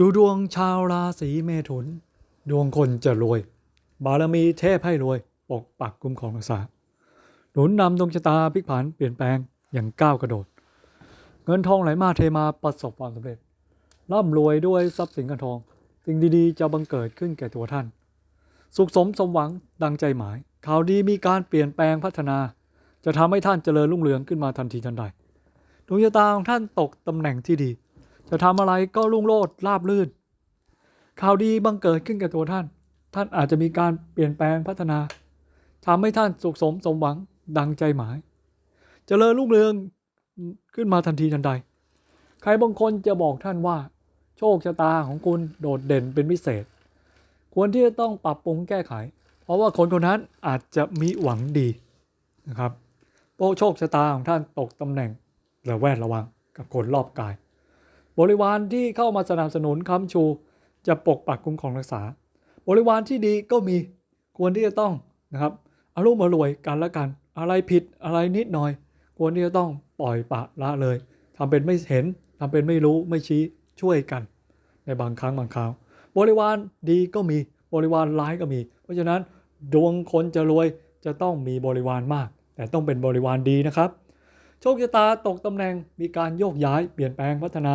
ดูดวงชาวราศีเมถุน ดวงคนจะรวย บารมีเทพให้รวย ปกปักคุ้มครองรักษา หนุนนำดวงชะตาพลิกผันเปลี่ยนแปลงอย่างก้าวกระโดด เงินทองไหลมาเทมาประสบความสำเร็จ ร่ำรวยด้วยทรัพย์สินเงินทอง สิ่งดีๆ จะบังเกิดขึ้นแก่ตัวท่าน สุขสมสมหวังดังใจหมาย ข่าวดีมีการเปลี่ยนแปลงพัฒนา จะทำให้ท่านเจริญรุ่งเรืองขึ้นมาทันทีทันใดดวงชะตาของท่านตกตำแหน่งที่ดี จะทำอะไรก็รุ่งโรจน์ราบรื่น ข่าวดีบังเกิดขึ้นกับตัวท่าน ท่านอาจจะมีการเปลี่ยนแปลงพัฒนาทำให้ท่านสุขสมสมหวังดังใจหมายเจริญรุ่งเรืองขึ้นมาทันทีทันใด ใครบางคนจะบอกท่านว่า โชคชะตาของคุณโดดเด่นเป็นพิเศษ ควรที่จะต้องปรับปรุงแก้ไข เพราะว่าคนคนนั้นอาจจะมีหวังดีนะครับโชคชะตาของท่านตกตำแหน่งระแวดระวังกับคนรอบกาย บริวารที่เข้ามาสนับสนุนค้ำชู จะปกปักคุ้มครองรักษา บริวารที่ดีก็มีควรที่จะต้องนะครับอารุ่มอรวยกันละกัน อะไรผิดอะไรนิดหน่อย ควรที่จะต้องปล่อยปะละเลยทำเป็นไม่เห็นทำเป็นไม่รู้ไม่ชี้ช่วยกัน ในบางครั้งบางคราว บริวารดีก็มีบริวารร้ายก็มี เพราะฉะนั้นดวงคนจะรวยจะต้องมีบริวารมาก แต่ต้องเป็นบริวารดีนะครับ โชคชะตาตกตำแหน่งมีการโยกย้ายเปลี่ยนแปลงพัฒนา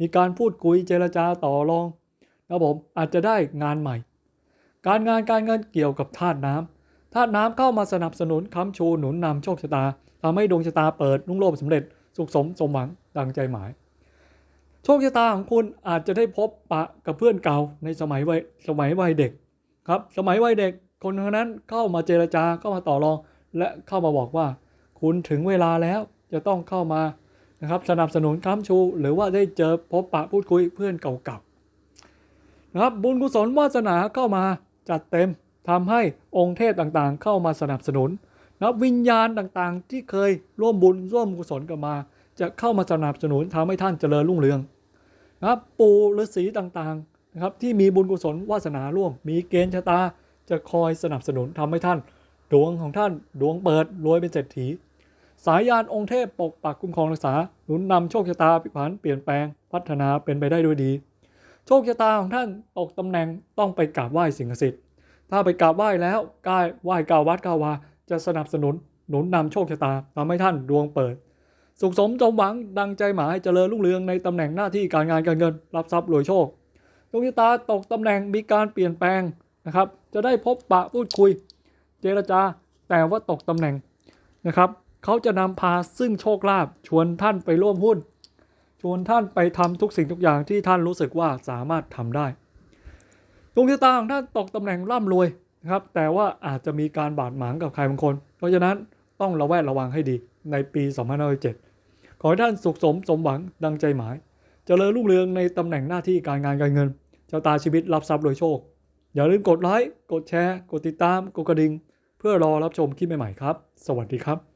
มีการพูดคุยเจรจาต่อรองนะครับผมอาจจะได้งานใหม่ การงานการเงินเกี่ยวกับธาตุน้ำธาตุน้ำเข้ามาสนับสนุนค้ำชูหนุนนำโชคชะตาทำให้ดวงชะตาเปิดรุ่งโรจน์สำเร็จ สุขสมสมหวังดังใจหมาย โชคชะตาของคุณอาจจะได้พบปะกับเพื่อนเก่าในสมัยวัยสมัยวัยเด็กครับสมัยวัยเด็กคนคนนั้นเข้ามาเจรจาเข้ามาต่อรอง และเข้ามาบอกว่า คุณถึงเวลาแล้วจะต้องเข้ามา นะครับสนับสนุนค้ำชู หรือว่าได้เจอพบปะพูดคุยเพื่อนเก่าๆนะครับบุญกุศลวาสนาเข้ามาจัดเต็มทำให้องค์เทพต่างๆ เข้ามาสนับสนุนนะวิญญาณต่างๆ ที่เคยร่วมบุญร่วมกุศลกันมา จะเข้ามาสนับสนุนทำให้ท่านเจริญรุ่งเรืองนะครับปู่ฤาษีต่างๆนะครับที่มีบุญกุศลวาสนาร่วม มีเกณฑ์ชะตาจะคอยสนับสนุนทำให้ท่าน ดวงของท่านดวงเปิดรวยเป็นเศรษฐี สายยานองค์เทพปกปักคุ้มครองรักษาหนุนนำโชคชะตาพลิผันเปลี่ยนแปลงพัฒนาเป็นไปได้ด้วยดี โชคชะตาของท่านตกตำแหน่งต้องไปกราบไหว้สิ่งศักดิ์สิทธิ์ถ้าไปกราบไหว้แล้วกายไหว้กาววัดกาวาจะสนับสนุนหนุนนำโชคชะตาทำให้ท่านดวงเปิด สุขสมสมหวังดังใจหมายเจริญรุ่งเรืองในตำแหน่งหน้าที่การงานการเงิน รับทรัพย์รวยโชคดวงชะตาตกตำแหน่งมีการเปลี่ยนแปลงนะครับ จะได้พบปะพูดคุย เจรจาแต่ว่าตกตำแหน่งนะครับ เขาจะนำพาซึ่งโชคลาภชวนท่านไปร่วมหุ้น ชวนท่านไปทำทุกสิ่งทุกอย่างที่ท่านรู้สึกว่าสามารถทำได้ดวงชะตาของท่านตกตำแหน่งร่ำรวยนะครับ แต่ว่าอาจจะมีการบาดหมางกับใครบางคน เพราะฉะนั้นต้องระแวดระวังให้ดีในปี2507ขอให้ท่านสุขสมสมหวังดังใจหมายเจริญรุ่งเรืองในตำแหน่งหน้าที่การงานการเงินชะตาชีวิตรับทรัพย์รวยโชค อย่าลืมกดไลค์กดแชร์ กดติดตามกดกระดิ่งเพื่อรอรับชมคลิปใหม่ๆครับ สวัสดีครับ